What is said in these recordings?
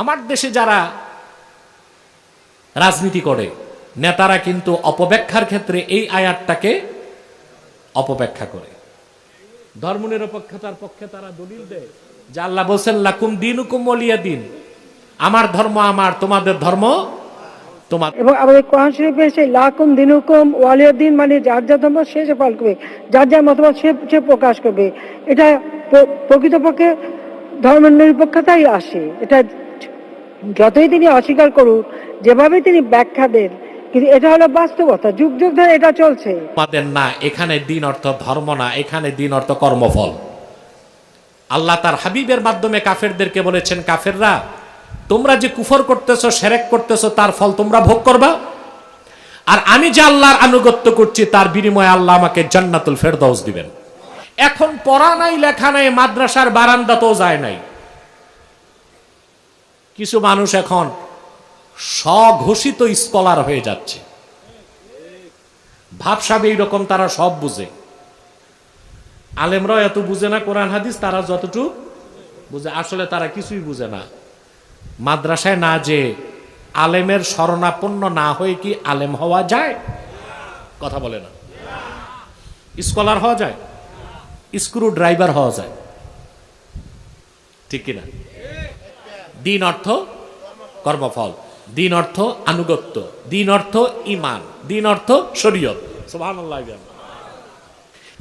আমার দেশে যারা রাজনীতি করে, নেতারা কিন্তু অপব্যাখ্যার ক্ষেত্রে এই আয়াতটাকে অপব্যাখ্যা করে। ধর্মনিরপেক্ষতার পক্ষে তারা দলিল দেয় যে আল্লাহ বলছেন, লাকুম দিন হুকুম ওলিয়া দিন। আমার ধর্ম আমার, তোমাদের ধর্ম তোমার এবং লাকুম দিনুকুম মানে যার ধর্ম করবে, যার সে সে প্রকাশ করবে। এটা প্রকৃতপক্ষে ধর্মের নিরপেক্ষতাই আসে। এটা যতই তিনি অস্বীকার করুন যেভাবে তিনি ব্যাখ্যা দেন, কিন্তু এটা হলো বাস্তবতা। যুগ যুগ ধরে এটা চলছে। তোমাদের না, এখানে দিন অর্থ ধর্ম না, এখানে দিন অর্থ কর্মফল। আল্লাহ তার হাবিবের মাধ্যমে কাফেরদেরকে বলেছেন, কাফেররা, তোমরা যে কুফর করতেছো, সেরেক করতেছো, তার ফল তোমরা ভোগ করবা? আর আমি যে আল্লাহর আনুগত্য করছি, তার বিনিময়ে আল্লাহ আমাকে জান্নাতুল ফেরদৌস দিবেন। এখন পড়া নাই, লেখা নাই, মাদ্রাসার বারান্দাতেও যায় নাই। কিছু মানুষ এখন স্বঘোষিত স্কলার হয়ে যাচ্ছে। ভাবসাবে এইরকম তারা সব বুঝে। আলেমরাও এত বুঝে না, কোরআন, হাদিস, তারা যতটুকু বুঝে। আসলে তারা কিছুই বুঝে না। মাদ্রাসায় না যে আলেমের শরণাপন্ন না হয়ে কি আলেম হওয়া যায়? কথা বলে না। স্কলার হওয়া যায়? স্ক্রু ড্রাইভার হওয়া যায়। ঠিক কিনা? দিন অর্থ কর্মফল, দিন অর্থ আনুগত্য, দিন অর্থ ইমান দিন অর্থ শরীয়ত।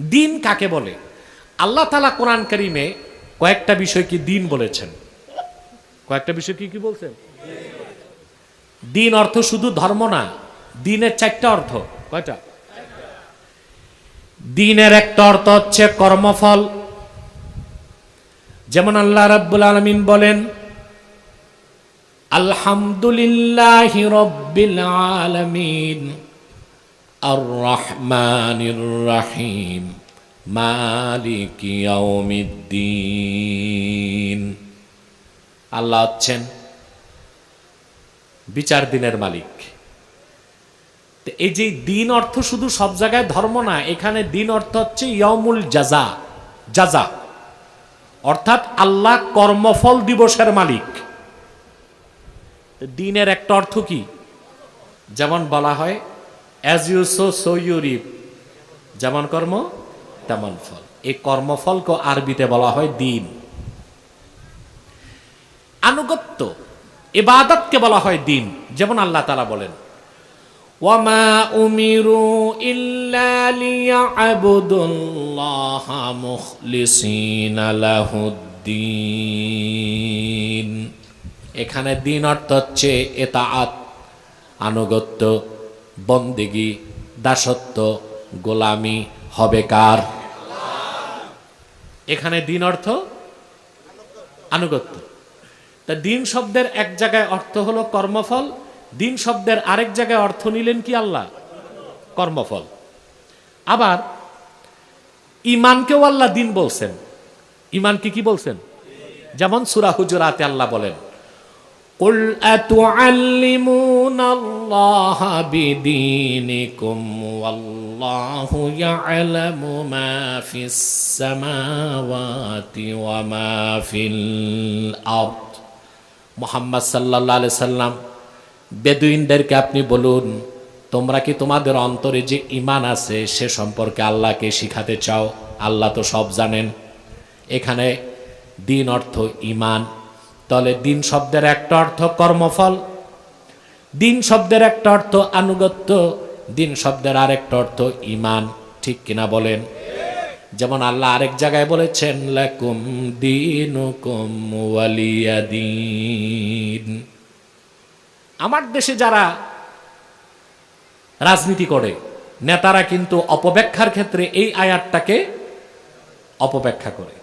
দিন কাকে বলে? আল্লাহ তালা কোরআন করিমে কয়েকটা বিষয় কি দিন বলেছেন? কয়েকটা বিষয় কি কি বলছেন? দিন অর্থ শুধু ধর্ম না, দিনের চারটা অর্থ। কয়টা? দিনের একটা অর্থ হচ্ছে কর্মফল। যেমন আল্লাহ রাব্বুল আলামিন বলেন আলহামদুলিল্লাহ রব্বিল আলামিন। আর রহমানির রহিম। মালিক ইয়াউমিদ্দিন। আল্লাহ হচ্ছেন বিচার দিনের মালিক। এই যে দিন অর্থ শুধু সব জায়গায় ধর্ম না, এখানে দিন অর্থ হচ্ছে ইয়মুল জাজা। জাজা। অর্থাৎ আল্লাহ কর্মফল দিবসের মালিক। দিনের একটা অর্থ কি? যেমন বলা হয় as you sow so you reap যেমন কর্ম, তেমন ফল। এই কর্মফলকে আরবিতে বলা হয় দিন। আনুগত্য এবাদতকে বলা হয় দিন। যেমন আল্লাহ তালা বলেন, ওয়ামা উমিরু ইল্লা মুখলিসিনা লাহুদ্দিন এখানে দিন অর্থ হচ্ছে এতাআত, আনুগত্য, বন্দেগি, দাসত্ব, গোলামি, হবে কার? এখানে দিন অর্থ আনুগত্য। তা দিন শব্দের এক জায়গায় অর্থ হলো কর্মফল, দিন শব্দের আরেক জায়গায় অর্থ নিলেন কি আল্লাহ? কর্মফল। আবার ইমানকেও আল্লাহ দিন বলছেন। ইমানকে কি বলছেন? যেমন সুরা হুজুরাতে আল্লাহ বলেন قل أتعلمون الله بدينكم والله يعلم ما في السماوات وما في الأرض মোহাম্মদ সাল্লাহ সাল্লাম বেদুইনদেরকে আপনি বলুন তোমরা কি তোমাদের অন্তরে যে ইমান আছে সে সম্পর্কে আল্লাহকে শিখাতে চাও আল্লাহ তো সব জানেন এখানে দিন অর্থ ইমান তাহলে দিন শব্দের একটা অর্থ কর্মফল, দিন শব্দের একটা অর্থ আনুগত্য, দিন শব্দের আরেকটা অর্থ ইমান, ঠিক কিনা বলেন? যেমন আল্লাহ আরেক জায়গায় বলেছেন, লাকুম ওয়ালিয়া দিন। আমার দেশে যারা রাজনীতি করে, নেতারা কিন্তু অপব্যাখ্যার ক্ষেত্রে এই আয়াতটাকে অপব্যাখ্যা করে।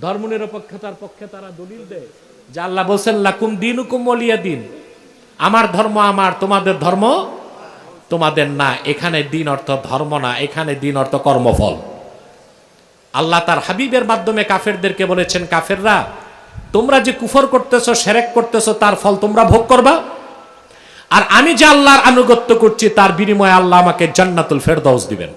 ধর্মনিরপেক্ষতার পক্ষে তারা দলিল দেয় যে আল্লাহ বলছেন, লাকুম দিন হুকুম দিন। আমার ধর্ম আমার, তোমাদের ধর্ম তোমাদের না। এখানে দিন অর্থ ধর্ম না, এখানে দিন অর্থ কর্মফল। আল্লাহ তার হাবিবের মাধ্যমে কাফেরদেরকে বলেছেন, কাফেররা, তোমরা যে কুফর করতেছো, সেরেক করতেছো, তার ফল তোমরা ভোগ করবা। আর আমি যে আল্লাহর আনুগত্য করছি, তার বিনিময়ে আল্লাহ আমাকে জান্নাতুল ফেরদৌস দিবেন।